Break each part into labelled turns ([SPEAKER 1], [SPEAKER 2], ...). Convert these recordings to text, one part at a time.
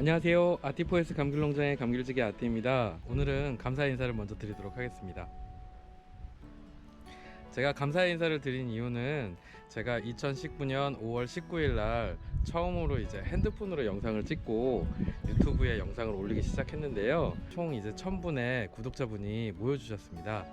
[SPEAKER 1] 안녕하세요. 아티포에스 감귤농장의 감귤지기 아티입니다. 오늘은 감사 인사를 먼저 드리도록 하겠습니다. 제가 감사 인사를 드린 이유는 제가 2019년 5월 19일 날 처음으로 이제 핸드폰으로 영상을 찍고 유튜브에 영상을 올리기 시작했는데요. 총 이제 1000분의 구독자분이 모여주셨습니다.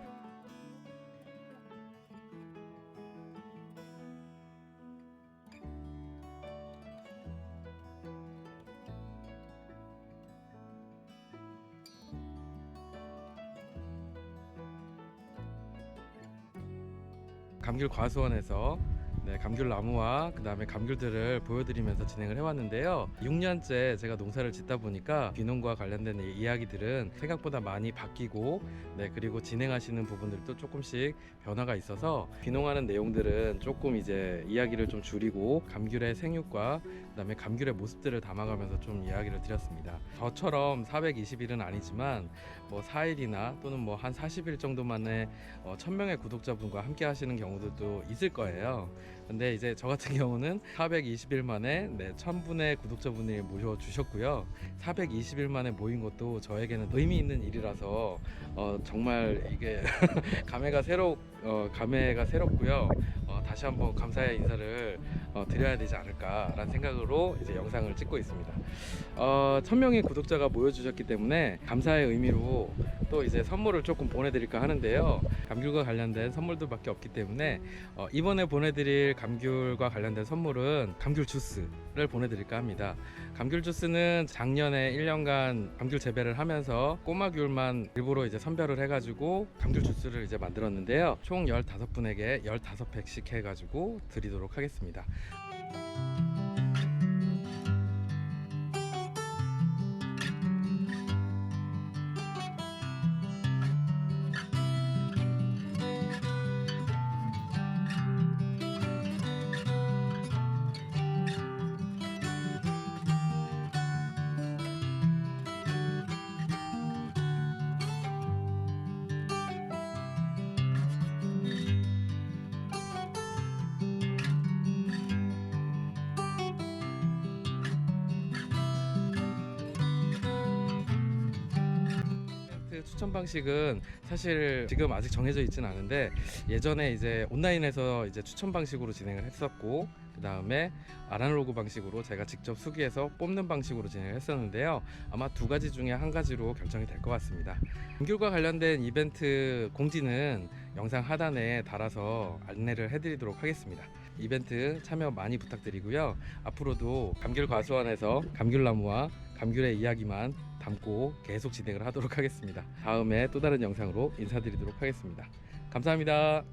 [SPEAKER 1] 감귤 과수원에서 네, 감귤 나무와 그 다음에 감귤들을 보여드리면서 진행을 해왔는데요. 6년째 제가 농사를 짓다 보니까 귀농과 관련된 이- 이야기들은 생각보다 많이 바뀌고, 네, 그리고 진행하시는 부분들도 조금씩 변화가 있어서 귀농하는 내용들은 조금 이제 이야기를 좀 줄이고 감귤의 생육과 그 다음에 감귤의 모습들을 담아가면서 좀 이야기를 드렸습니다. 저처럼 420일은 아니지만 뭐 4일이나 또는 뭐 한 40일 정도만에 어, 1000명의 구독자분과 함께 하시는 경우들도 있을 거예요. 근데 이제 저 같은 경우는 420일 만에 네, 1000분의 구독자분이 모여 주셨고요. 420일 만에 모인 것도 저에게는 의미 있는 일이라서 어, 정말 이게 감회가 새로 어, 감회가 새롭고요. 어, 다시 한번 감사의 인사를 어, 드려야 되지 않을까라는 생각으로 이제 영상을 찍고 있습니다. 어, 1000명의 구독자가 모여주셨기 때문에 감사의 의미로 또 이제 선물을 조금 보내드릴까 하는데요. 감귤과 관련된 선물들밖에 없기 때문에 어, 이번에 보내드릴 감귤과 관련된 선물은 감귤 주스를 보내드릴까 합니다. 감귤 주스는 작년에 1년간 감귤 재배를 하면서 꼬마 귤만 일부러 이제 선별을 해가지고 감귤 주스를 이제 만들었는데요. 총 15분에게 15팩씩 해가 지고 드리도록 하겠습니다. 이벤트 추천 방식은 사실 지금 아직 정해져 있지는 않은데 예전에 이제 온라인에서 이제 추천 방식으로 진행을 했었고 그 다음에 아날로그 방식으로 제가 직접 수기해서 뽑는 방식으로 진행을 했었는데요. 아마 두 가지 중에 한 가지로 결정이 될 것 같습니다. 감귤과 관련된 이벤트 공지는 영상 하단에 달아서 안내를 해드리도록 하겠습니다 이벤트 참여 많이 부탁드리고요 앞으로도 감귤 과수원에서 감귤나무와 감귤의 이야기만 담고 계속 진행을 하도록 하겠습니다. 다음에 또 다른 영상으로 인사드리도록 하겠습니다. 감사합니다.